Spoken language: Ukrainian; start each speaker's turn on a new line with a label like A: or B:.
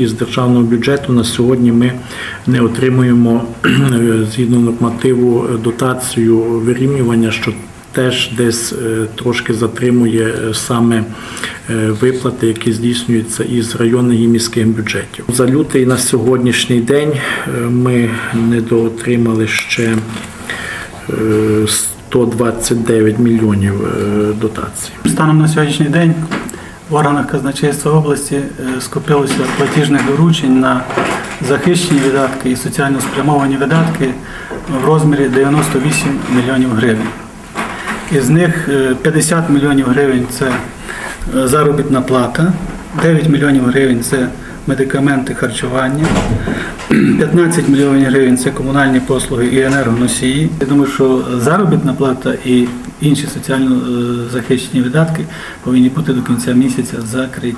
A: Із державного бюджету на сьогодні ми не отримуємо е, згідно нормативу дотацію вирівнювання, що теж десь е, трошки затримує е, саме виплати, які здійснюються із районних і міських бюджетів. За лютий на сьогоднішній день ми недоотримали ще е, 129 мільйонів дотацій.
B: Станом на сьогоднішній день в органах казначейства області е, скопилося платіжних доручень на захищені видатки і соціально спрямовані видатки в розмірі 98 мільйонів гривень. Із них е, 50 мільйонів гривень це е, заробітна плата, 9 мільйонів гривень це медикаменти харчування, 15 мільйонів гривень це комунальні послуги і енергоносії. Я думаю, що заробітна плата і інші соціально е, захищені видатки повинні бути до кінця місяця закриті.